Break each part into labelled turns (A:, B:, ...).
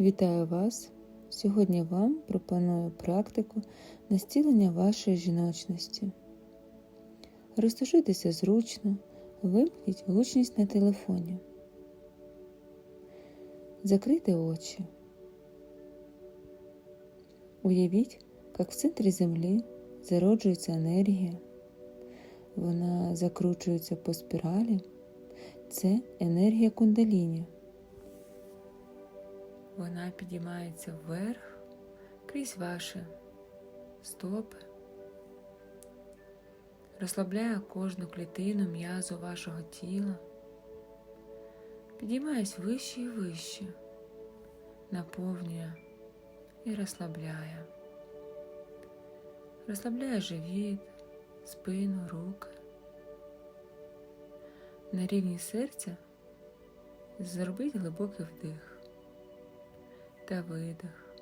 A: Вітаю вас! Сьогодні вам пропоную практику настілення вашої жіночності. Розташуйтеся зручно, вимкніть гучність на телефоні. Закрийте очі. Уявіть, як в центрі землі зароджується енергія. Вона закручується по спіралі. Це енергія кундаліні. Вона підіймається вверх крізь ваші стопи, розслабляє кожну клітину м'язу вашого тіла, підіймається вище і вище, наповнює і розслабляє, розслабляє живіт, спину, руки. На рівні серця зробіть глибокий вдих та видих.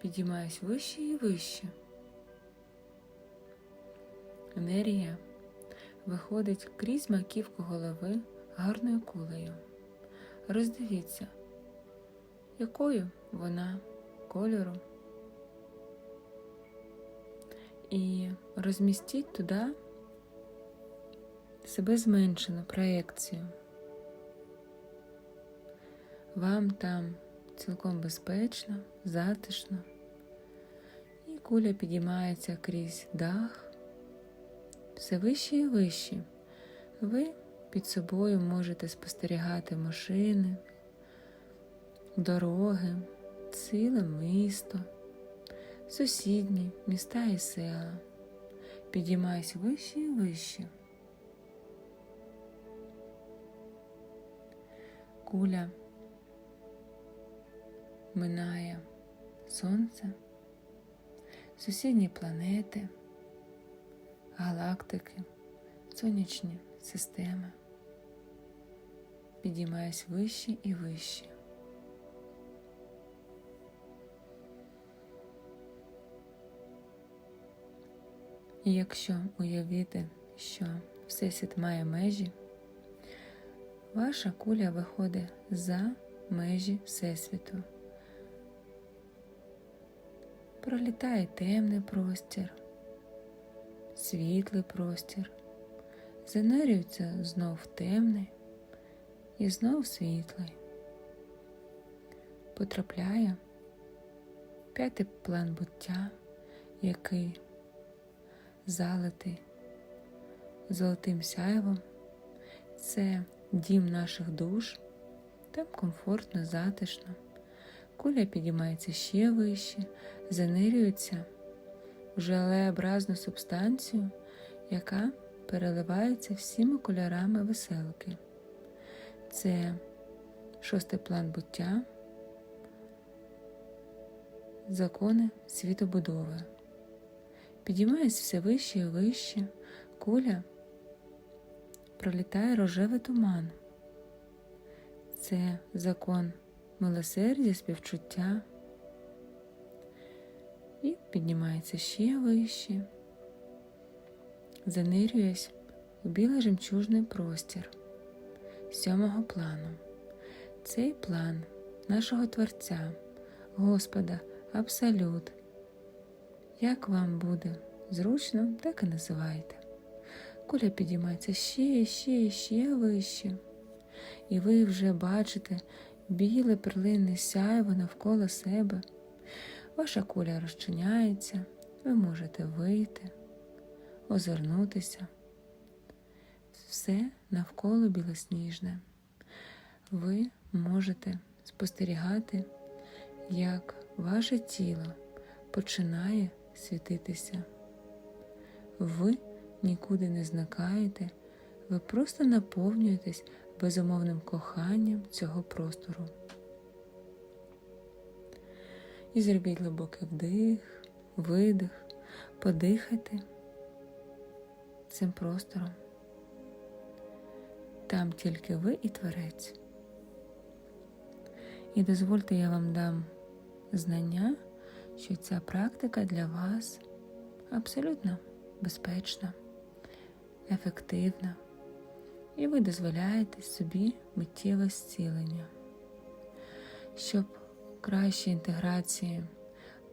A: Підіймаюсь вище і вище. Енергія виходить крізь маківку голови гарною кулею. Роздивіться, якою вона кольору. І розмістіть туди себе зменшену проекцію. Вам там цілком безпечно, затишно, і куля підіймається крізь дах, все вище і вище. Ви під собою можете спостерігати машини, дороги, ціле місто, сусідні міста і села. Підіймайся вище і вище. Куля минає Сонце, сусідні планети, галактики, сонячні системи. Підіймаюсь вище і вище. І якщо уявити, що Всесвіт має межі, ваша куля виходить за межі Всесвіту. Пролітає темний простір, світлий простір, занурюється знов в темний і знов світлий. Потрапляє п'ятий план буття, який залитий золотим сяйвом. Це дім наших душ, там комфортно, затишно. Куля підіймається ще вище, занирюється в желеобразну субстанцію, яка переливається всіма кольорами веселки. Це шостий план буття, закони світобудови. Підіймається все вище і вище, куля пролітає рожевий туман. Це закон милосердя, співчуття і піднімається ще вище, занирюєсь у білий жемчужний простір сьомого плану. Цей план нашого Творця, Господа, Абсолют. Як вам буде зручно, так і називайте. Куля підіймається ще, ще, ще вище. І ви вже бачите біле перлинне сяйво навколо себе. Ваша куля розчиняється, ви можете вийти, озирнутися. Все навколо білосніжне. Ви можете спостерігати, як ваше тіло починає світитися. Ви нікуди не зникаєте, ви просто наповнюєтесь безумовним коханням цього простору. І зробіть глибокий вдих, видих, подихайте цим простором. Там тільки ви і творець. І дозвольте, я вам дам знання, що ця практика для вас абсолютно безпечна, ефективна і ви дозволяєте собі миттєве зцілення. щоб кращі інтеграції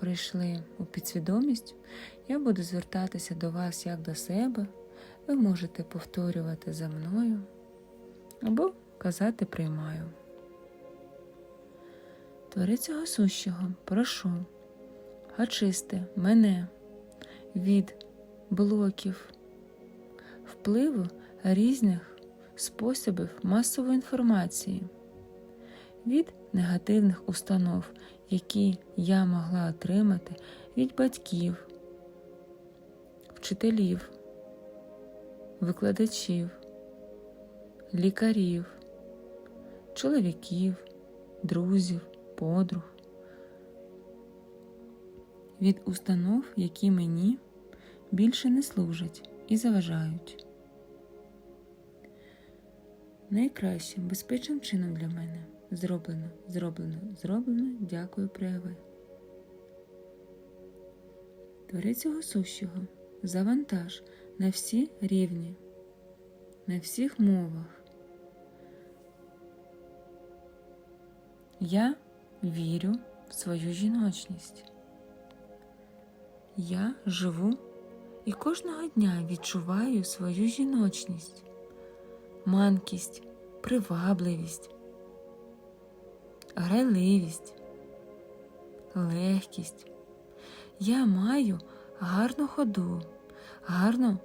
A: прийшли у підсвідомість, я буду звертатися до вас як до себе. Ви можете повторювати за мною або казати приймаю. Творицього сущого, прошу, очисти мене від блоків, впливу різних способів масової інформації, від негативних установ, які я могла отримати від батьків, вчителів, викладачів, лікарів, чоловіків, друзів, подруг, від установ, які мені більше не служать і заважають. Найкращим, безпечним чином для мене зроблено, зроблено, зроблено, дякую, прояви. Творець цього сущого завантаж на всі рівні, на всіх мовах. Я вірю в свою жіночність. Я живу і кожного дня відчуваю свою жіночність, манкість, привабливість, грайливість, легкість. Я маю гарну ходу, гарну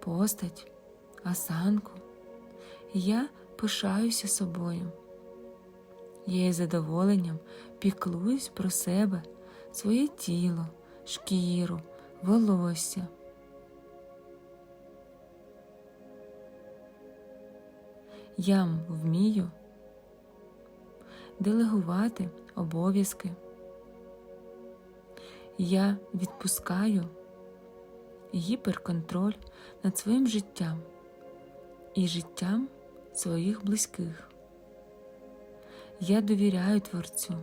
A: постать, осанку. Я пишаюся собою. Я із задоволенням піклуюсь про себе, своє тіло, шкіру, волосся. Я вмію делегувати обов'язки. Я відпускаю гіперконтроль над своїм життям і життям своїх близьких. Я довіряю Творцю,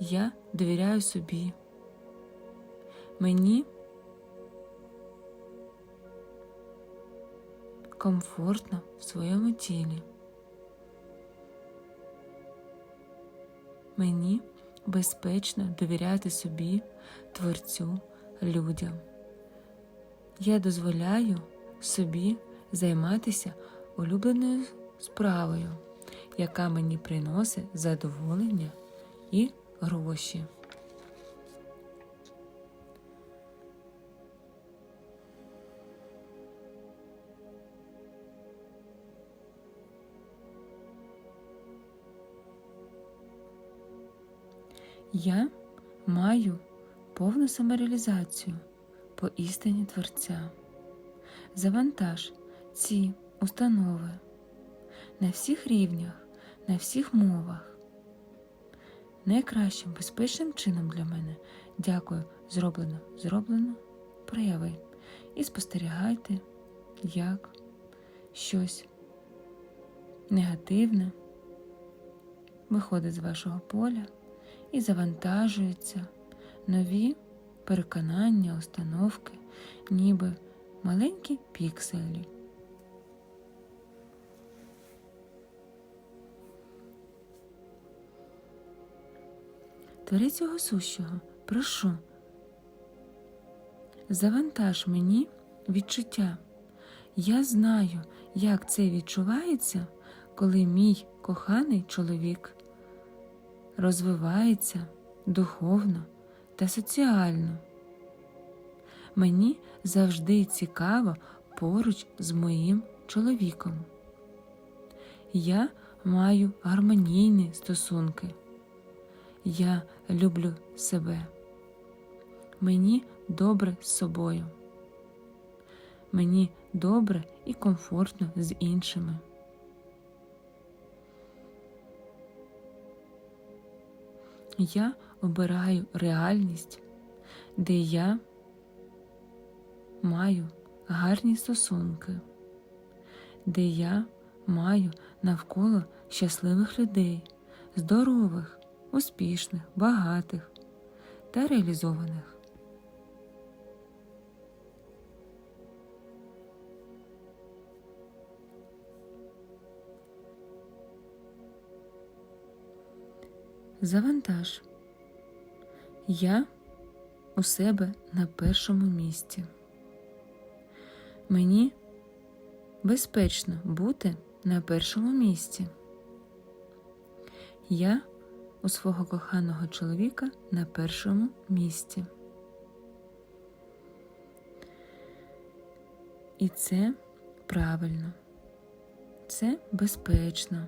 A: я довіряю собі. Мені комфортно в своєму тілі. Мені безпечно довіряти собі, творцю, людям. Я дозволяю собі займатися улюбленою справою, яка мені приносить задоволення і гроші. Я маю повну самореалізацію по істині Творця. Завантаж ці установи на всіх рівнях, на всіх мовах. Найкращим безпечним чином для мене дякую, зроблено, зроблено, прояви. І спостерігайте, як щось негативне виходить з вашого поля і завантажуються нові переконання, установки, ніби маленькі пікселі. Творець сущого, прошу, завантаж мені відчуття. Я знаю, як це відчувається, коли мій коханий чоловік розвивається духовно та соціально. Мені завжди цікаво поруч з моїм чоловіком. Я маю гармонійні стосунки. Я люблю себе. Мені добре з собою. Мені добре і комфортно з іншими. Я обираю реальність, де я маю гарні стосунки, де я маю навколо щасливих людей, здорових, успішних, багатих та реалізованих. Завантаж. Я у себе на першому місці. Мені безпечно бути на першому місці. Я у свого коханого чоловіка на першому місці. І це правильно, це безпечно,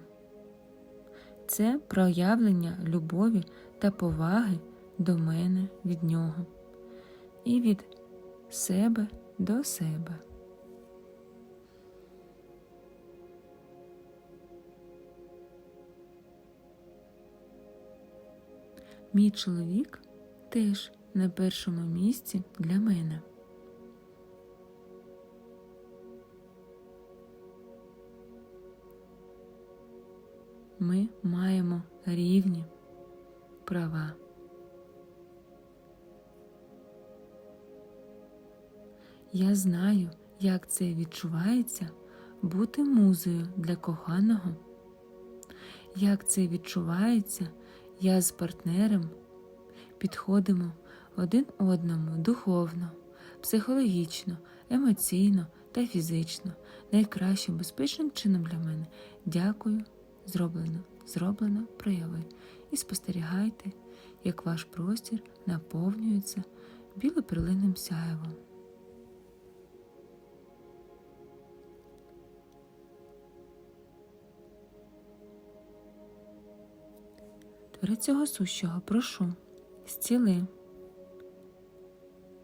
A: це проявлення любові та поваги до мене від нього і від себе до себе. Мій чоловік теж на першому місці для мене. Ми маємо рівні права. Я знаю, як це відчувається бути музою для коханого, як це відчувається, я з партнером підходимо один одному духовно, психологічно, емоційно та фізично, найкращим безпечним чином для мене. Дякую, зроблено, зроблено, прояви. І спостерігайте, як ваш простір наповнюється білоперлинним сяєвом. Творицього сущого прошу, зціли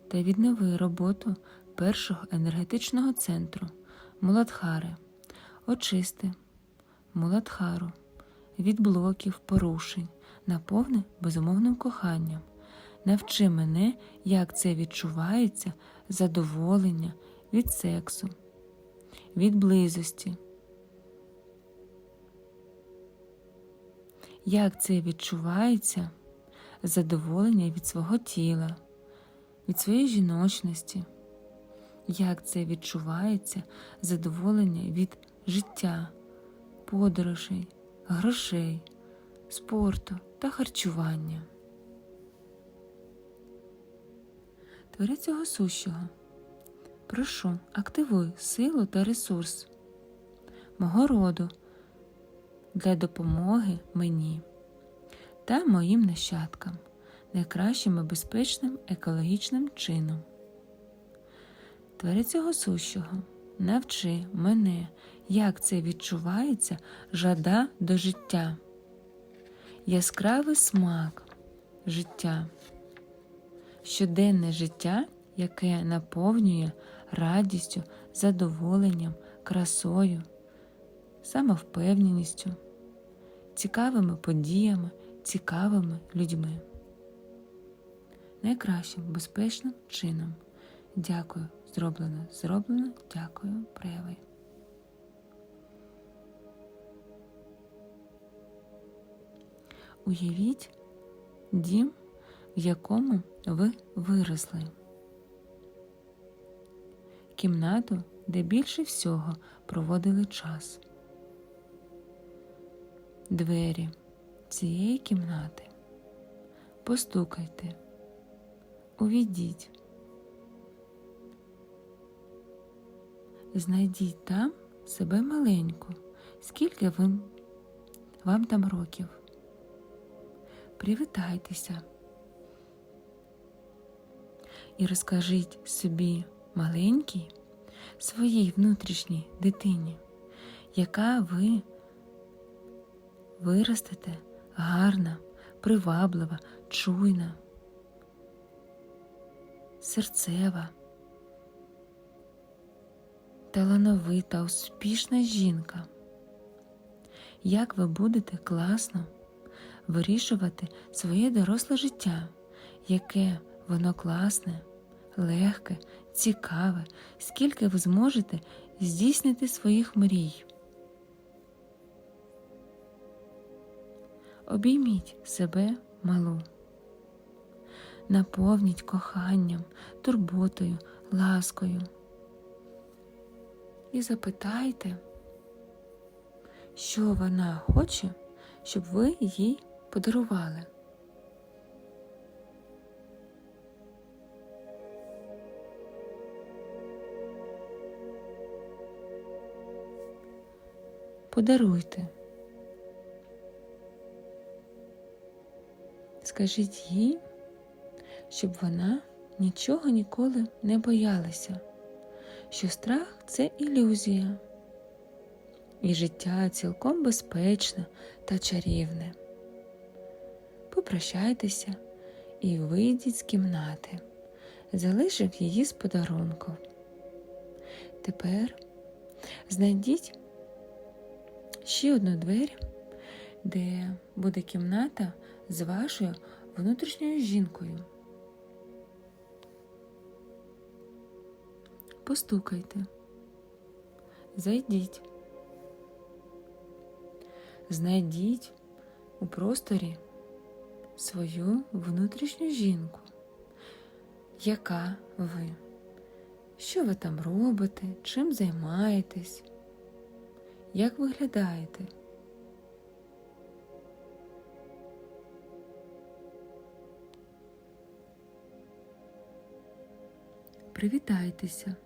A: та віднови роботу першого енергетичного центру Муладхари, очисти Муладхару від блоків, порушень, наповни безумовним коханням. Навчи мене, як це відчувається задоволення від сексу, від близості. як це відчувається задоволення від свого тіла, від своєї жіночності, як це відчувається задоволення від життя, подорожей, грошей, спорту та харчування. Твори цього сущого. Прошу, активуй силу та ресурс мого роду для допомоги мені та моїм нащадкам найкращим і безпечним екологічним чином. Твори цього сущого, навчи мене, як це відчувається жада до життя, яскравий смак життя, щоденне життя, яке наповнює радістю, задоволенням, красою, самовпевненістю цікавими подіями, цікавими людьми. Найкращим безпечним чином. Дякую, зроблено, зроблено, дякую, прояви. Уявіть дім, в якому ви виросли, кімнату, де більше всього проводили час. Двері цієї кімнати. Постукайте, увійдіть, знайдіть там себе маленьку, скільки ви, вам там років. Привітайтеся і розкажіть собі маленькій, своїй внутрішній дитині, яка ви виростете гарна, приваблива, чуйна, серцева, талановита, успішна жінка. Як ви будете класно вирішувати своє доросле життя, яке воно класне, легке, цікаве, скільки ви зможете здійснити своїх мрій. Обійміть себе малу, наповніть коханням, турботою, ласкою і запитайте, що вона хоче, щоб ви їй подарували. Подаруйте. Скажіть їй, щоб вона нічого ніколи не боялася, що страх це ілюзія, і життя цілком безпечне та чарівне. Попрощайтеся і вийдіть з кімнати, залишив її з подарунком. Тепер знайдіть ще одну двері, де буде кімната з вашою внутрішньою жінкою. Постукайте, зайдіть, знайдіть у просторі свою внутрішню жінку. Яка ви? Що ви там робите? Чим займаєтесь? Як виглядаєте? Привітайтеся.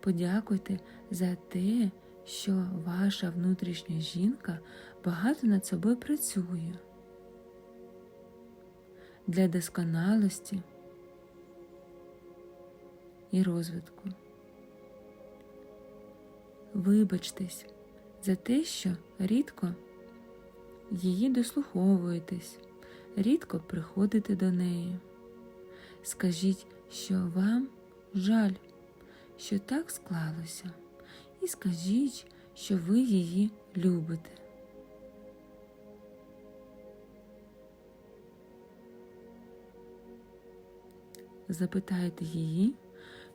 A: Подякуйте за те, що ваша внутрішня жінка багато над собою працює для досконалості і розвитку. Вибачтесь за те, що рідко її дослуховуєтесь, рідко приходите до неї. Скажіть, що вам жаль, що так склалося, і скажіть, що ви її любите. Запитайте її,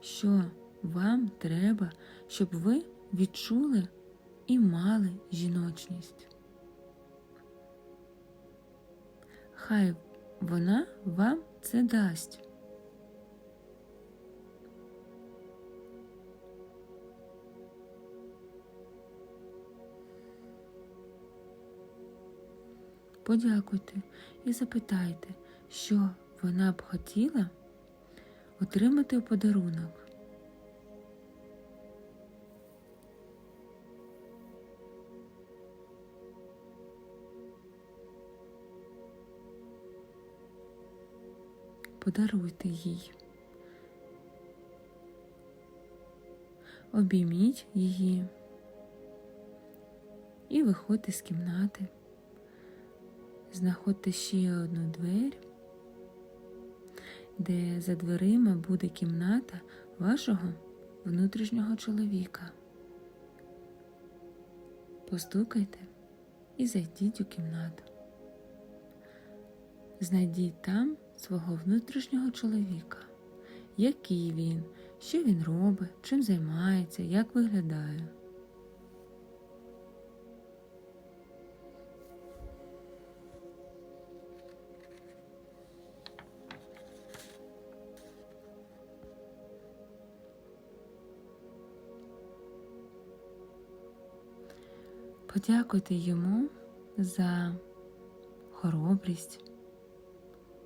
A: що вам треба, щоб ви відчули і мали жіночність. Хай вона вам це дасть. Подякуйте і запитайте, що вона б хотіла отримати у подарунок. Подаруйте їй. Обійміть її і виходьте з кімнати. Знаходьте ще одну двері, де за дверима буде кімната вашого внутрішнього чоловіка. Постукайте і зайдіть у кімнату. Знайдіть там свого внутрішнього чоловіка, який він, що він робить, чим займається, як виглядає. Подякуйте йому за хоробрість,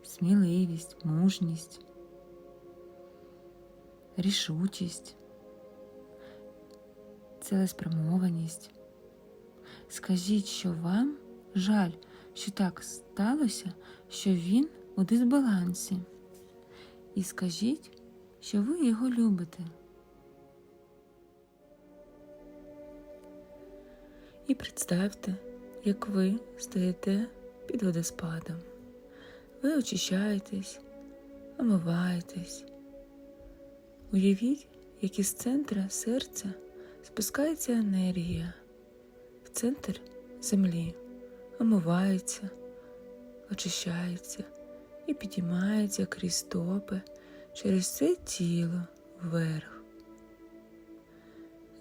A: сміливість, мужність, рішучість, цілеспрямованість. Скажіть, що вам жаль, що так сталося, що він у дисбалансі. І скажіть, що ви його любите. І представте, як ви стоїте під водоспадом. Ви очищаєтесь, омиваєтесь. Уявіть, як із центра серця спускається енергія в центр землі, омивається, очищається і підіймається крізь стопи через все тіло вверх.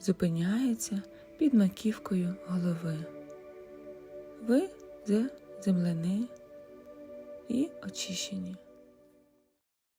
A: Зупиняється під маківкою голови. Ви земляни і очищені.